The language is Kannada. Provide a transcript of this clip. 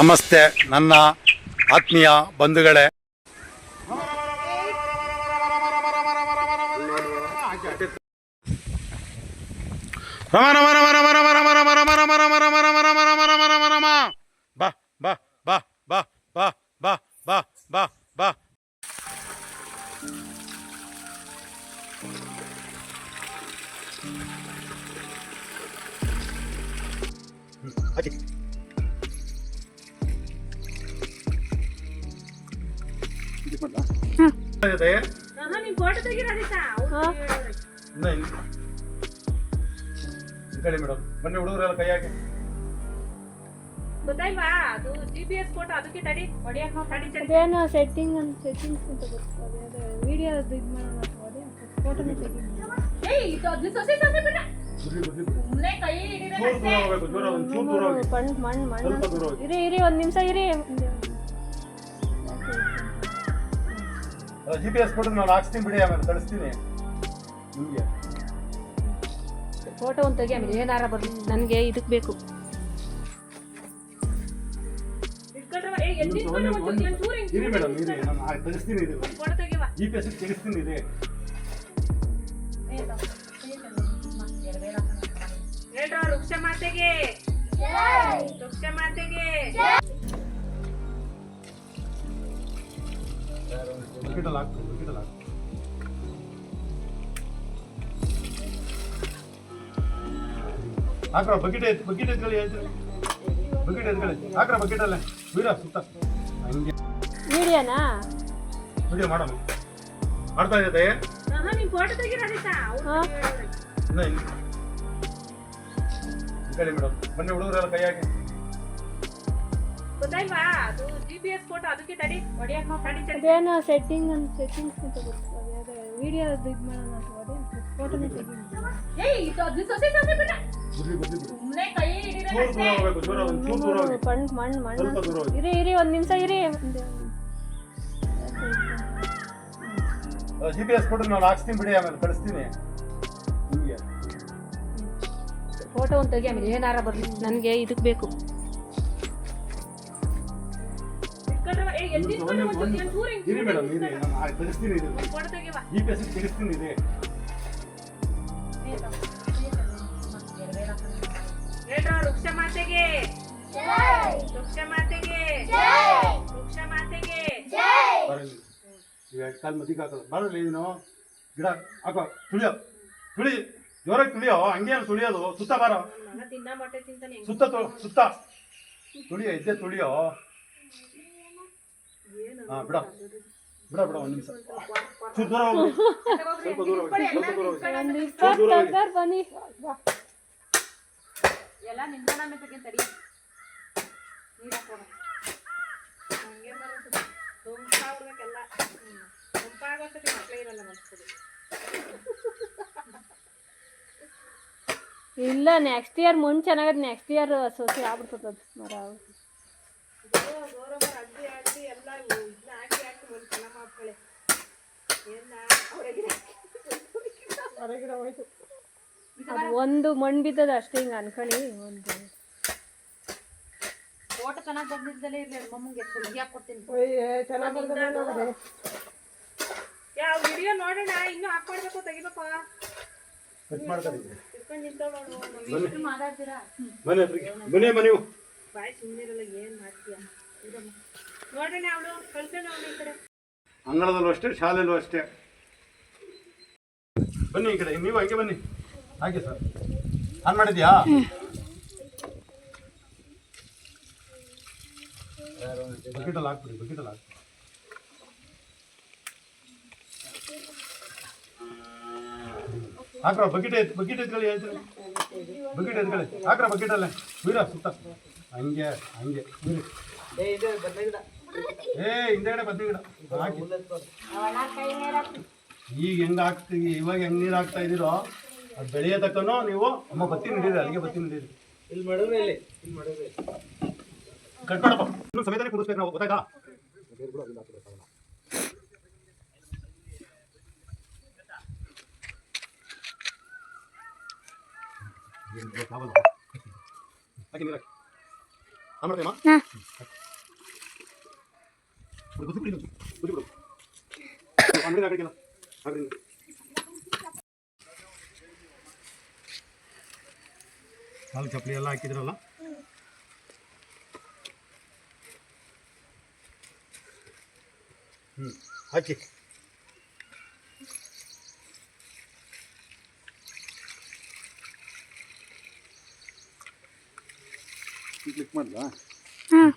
ನಮಸ್ತೆ ನನ್ನ ಆತ್ಮೀಯ ಬಂಧುಗಳೇ ರಮ ರಮ ರಮ ರಮ ರಮ ರಮ ರಮ ರಮ ರಮ ರಮ ರಮ ರಮ ರಮ ರಮ ರಮ ರಮ ರಮ ಬಾ ಬಾ ಬಾ ಬಾ ಬಾ ಬಾ ಬಾ ಬಾ ಬಾ ಹಾಕಿ ಇದೆ. ಇಲ್ಲ. ಈ ಕಡೆ ಮೇಡಮ್ ಬನ್ನಿ ಹುಡುಗರೆಲ್ಲ ಕೈ ಹಾಕಿ. ಗೊತ್ತಾಯ್ವಾ ಅದು ಜಿ ಪಿ ಎಸ್ ಫೋಟೋ ಅದಕ್ಕೆ ತಡಿ. ಹೊಡಿಯಕ್ ನಾವು ತಡಿ ಅದೇನೋ ಸೆಟ್ಟಿಂಗ್ ಅಂತ ಸೆಟ್ಟಿಂಗ್ಸ್ ಅಂತ ಬರ್ತದೆ ಅದೇ ವಿಡಿಯೋ ಇದು ಮಾಡೋಣ ಅಥವಾ ಅದೇ ಫೋಟೋನೇ ತೆಗಿ ಏಯ್ ಇದು ಅದು ಸೊಸೆ ಸೊಸೆ ಬಿಡ. ಸುಮ್ನೆ ಕೈ ಹಿಡಿದ್ರೆ ಮಣ್ಣು ಮಣ್ಣು ಇರಿ ಇರಿ ಒಂದು ನಿಮಿಷ ಇರಿ. ಜಿ ಪಿ ಎಸ್ ಕೊಟ್ಟು ನಾನು ಹಾಕ್ಸ್ತೀನಿ ಬಿಡಿ ಆಮೇಲೆ ಕಳಿಸ್ತೀನಿ ನಿಮಗೆ. ಫೋಟೋ ಒಂದು ತೆಗಿ ಆಮೇಲೆ ಏನಾರ ಬರಲಿ. ನನಗೆ ಇದಕ್ಕೆ ಬೇಕು. ಹಿಂಗ್ ಇರಿ ಮೇಡಮ್ ಇರಿ ನಾನು ಆ- ತೆಗಿಸ್ತೀನಿ ಇದು ಜಿ ಪಿ ಎಸ್ ತೆಗಿಸ್ತೀನಿ ಇದೆ ಹೇಳ್ರ ವೃಕ್ಷ ಮಾತೆಗೆ. ವೃಕ್ಷ ಮಾತೆಗೆ. ಬಕೆಟಲ್ಲಿ ಹಾಕ್ತೀನಿ ಬಕೆಟಲ್ಲಿ ಹಾಕ್ತೀನಿ ಹಾಕ್ರ ಬಕೆಟ್ ಎತ್ ಬಕೆಟ್ ಎತ್ಕೊಳ್ಳಿ ಹೇಳ್ತೀನಿ ಬಕೆಟ್ ಎತ್ಕೊಳ್ಳಿ. ಹಾಕ್ರ ಬಕೆಟಲ್ಲೇ ವೀರ ಸುತ್ತ. ಹಂಗೆ. ವಿಡಿಯೋನಾ? ವಿಡಿಯೋ ಮಾಡೋಣ. ಮಾಡ್ತಾ ಇದೆ. ಇನ್ನ ಇಲ್ಲ. ಈ ಕಡೆ ಮೇಡಮ್ ಬನ್ನಿ ಹುಡುಗರೆಲ್ಲ ಕೈ ಹಾಕಿ ಗೊತ್ತಾಯ್ವಾ ಅದು ಜಿ ಪಿ ಎಸ್ ಫೋಟೋ ಅದಕ್ಕೆ ತಡಿ. ಹೊಡಿಯಕ್ ನಾವು ತಡಿ ತಡಿ ಅದೇನೋ ಸೆಟ್ಟಿಂಗ್ ಅಂತ ಸೆಟ್ಟಿಂಗ್ಸ್ ಅಂತ ಬರ್ತದೆ. ಅದೇ ವಿಡಿಯೋ ಇದು ಮಾಡೋಣ ಅಥವಾ ಅದೇ ಫೋಟೋನೇ ತೆಗಿ ಏಯ್ ಇದು ಅದು ಸೊಸೆ ಸೊಸೆ ಬಿಡ ಕೈ ಹಿಡಿದ್ರೆ ಮಣ್ಣು ಇರಿ ಇರಿ ಒಂದು ನಿಮಿಷ ಇರಿ. ಒಂದು ಜಿ ಪಿ ಎಸ್ ಕೊಟ್ಟು ನಾನು ಹಾಕ್ಸ್ತೀನಿ ಬಿಡಿ ಆಮೇಲೆ ಕಳಿಸ್ತೀನಿ. ಫೋಟೋ ಒಂದು ತೆಗಿ ಆಮೇಲೆ ಏನಾರ ಬರಲಿ. ನನಗೆ ಇದಕ್ಕೆ ಬೇಕು. ಇರಿ ಮೇಡಮ್ ಇರಿ. ನಾನು ತೆಗಿಸ್ತೀನಿ ಇದು ಜಿ ಪಿ ಎಸ್ ತೆಗಿಸ್ತೀನಿ ಇದೆ ಹೇಳ್ರ ವೃಕ್ಷ ಮಾತೆಗೆ ವೃಕ್ಷ ಮಾತೆಗೆ ವೃಕ್ಷ ಮಾತೆಗೆ ಬರಲಿ ಈಗ ಕಾಲು ಮದಿಗೆ ಹಾಕೋದು ಬರಲಿ ನೀನು. ಗಿಡ ಹಾಕೋ ತುಳಿಯೋ. ತುಳಿ. ಜೋರಾಗಿ ತುಳಿಯೋ. ಹಂಗೆ ತುಳಿಯೋದು. ಸುತ್ತ ಬಾರೋ. ಸುತ್ತ ಸುತ್ತ. ತುಳಿಯೋ ಎದ್ದೆ ತುಳಿಯೋ. ಹಾ ಬಿಡ. ಬಿಡ ಬಿಡ ಒಂದು ನಿಮಿಷ. ಚೂರು ದೂರ ಹೋಗಿ. ಸ್ವಲ್ಪ ದೂರ ಹೋಗಿ ಸ್ವಲ್ಪ ದೂರ ಹೋಗಿ. ಒಂದು ಇಪ್ಪತ್ತು ತೆಗ್ದಾರ ಬನ್ನಿ. ಬಾ. ಎಲ್ಲ ನಿಂತ್ಕೊಂಡ ಮೇಲೆ ತಡಿ. ನೀರ್ ಹಾಕೋಣ. ಹಂಗೆ ಬರುತ್ತೆ. ತುಂಬ್ಸಾಗ್ಬೇಕೆಲ್ಲ ತುಂಪಾಗೋಷ್ಟಕ್ಕೆ ಮಕ್ಕಳೇ ಇರಲ್ಲ ಮನ್ಸ್ಕೊಡಿ ಇಲ್ಲ ನೆಕ್ಸ್ಟ್ ಇಯರ್ ಮುಂಚೆ ಚೆನ್ನಾಗದ ನೆಕ್ಸ್ಟ್ ಇಯರ್ ಸೋಸಿ ಆಗ್ಬಿಡ್ತದ ಅದು. ಮರ ಅಡ್ಡಿ ಅಡ್ಡಿ ಎಲ್ಲ ಇದನ್ನ ಹಾಕಿ ಹಾಕಿ ಒಂದು ಸಲ ಮಾಡ್ಕೊಳ್ಳಿ ಏನ ಹೊರಗಿನ ಅದು ಒಂದು ಮಣ್ಣು ಬಿದ್ದದ ಅಷ್ಟೇ ಹಿಂಗ ಅನ್ಕೊಳ್ಳಿ. ಒಂದು. ಓಟ ಚೆನ್ನಾಗಿ ಬಂದಿದ್ದಲೇ ಇರಲಿ ಮಮ್ಮಗೆ ಯಾವ ವಿಡಿಯೋ ನೋಡೋಣ ಇನ್ನೂ ಹಾಕ್ಕೊಡ್ಬೇಕು ತೆಗಿಬೇಕು ಕಟ್ ಮಾಡ್ತಾರೆ ಇಟ್ಕೊಂಡು ಮಾತಾಡ್ತೀರಾ? ಮನೆ ಅಮ್ಮ ಸುಮ್ಮನೆ ಬಾಯಿ ಸುಮ್ಮನಿರಲ್ಲ ಏನು ಮಾಡ್ತೀಯ? ನೋಡೋಣ ಅವಳು ಕಳ್ಸೋಣ ಅವಳು ಈ ಕಡೆ. ಅಂಗಳದಲ್ಲೂ ಅಷ್ಟೇ, ಶಾಲೆಯಲ್ಲೂ ಅಷ್ಟೇ. ಬನ್ನಿ ಈ ಕಡೆ, ನೀವು ಹಾಗೆ ಬನ್ನಿ. ಹಾಗೆ ಸರ್. ಆನ್ ಮಾಡಿದ್ಯಾ? ಬಕೆಟಲ್ಲಿ ಹಾಕ್ಬಿಡಿ ಬಕೆಟಲ್ಲಿ ಹಾಕ್ಬಿಡಿ. ಹಾಕ್ರ ಬಕೆಟ್ ಐತೆ ಬಕೆಟ್ ಎತ್ಕೊಳ್ಳಿ ಹೇಳ್ತೀನಿ ಬಕೆಟ್ ಎತ್ಕೊಳ್ಳಿ ಹಾಕ್ರ ಬಕೆಟ್ ಅಲ್ಲ. ಬೀರ ಸುತ್ತ. ಹಂಗೆ ಹಂಗೆ. ಬೀರ. ಏ ಹಿಂದೆಗಡೆ ಬದ್ನಿ ಗಿಡ. ಹಾಕಿ. ಈಗ ಹೆಂಗ್ ಹಾಕ್ತೀವಿ ಇವಾಗ ಹೆಂಗ್ ನೀರು ಹಾಕ್ತಾ ಇದ್ದೀರೋ ಅದು ಬೆಳೆಯೋ ತಕ್ಕನೋ ನೀವು ಅಮ್ಮ ಬತ್ತಿ ನಡೀರಿ ಅಲ್ಲಿಗೆ ಬತ್ತಿ ನಡೀರಿ. ಇಲ್ಲಿ ಮಾಡಿದ್ರೆ ಇಲ್ಲಿ. ಇಲ್ಲಿ ಮಾಡಿದ್ರೆ ಕಟ್ ಮಾಡಪ್ಪ ಇನ್ನು ಸಮೇತನೇ ಕುಡಿಸ್ಬೇಕು ನಾವು ಗೊತ್ತಾಯ್ತಾ ಹಾಕಿ ನೀರು ಹಾಕಿ ಮಾಡ್ತೀಯಮ್ಮ ಹಾ. ಬಿಡು, ಕುದಿ ಬಿಡು, ಕುದಿ ಬಿಡು. ಅಂಗಡಿ ಹಾಕಕ್ಕಿಲ್ಲ. ಹಾಕ್ರಿ. ಕಾಲು ಚಪ್ಪಲಿ ಎಲ್ಲ ಹಾಕಿದ್ರಲ್ಲ ಹ್ಞೂ ಹಾಕಿ ಕ್ಲಿಕ್ ಮಾಡಿದಾ ಹಾಂ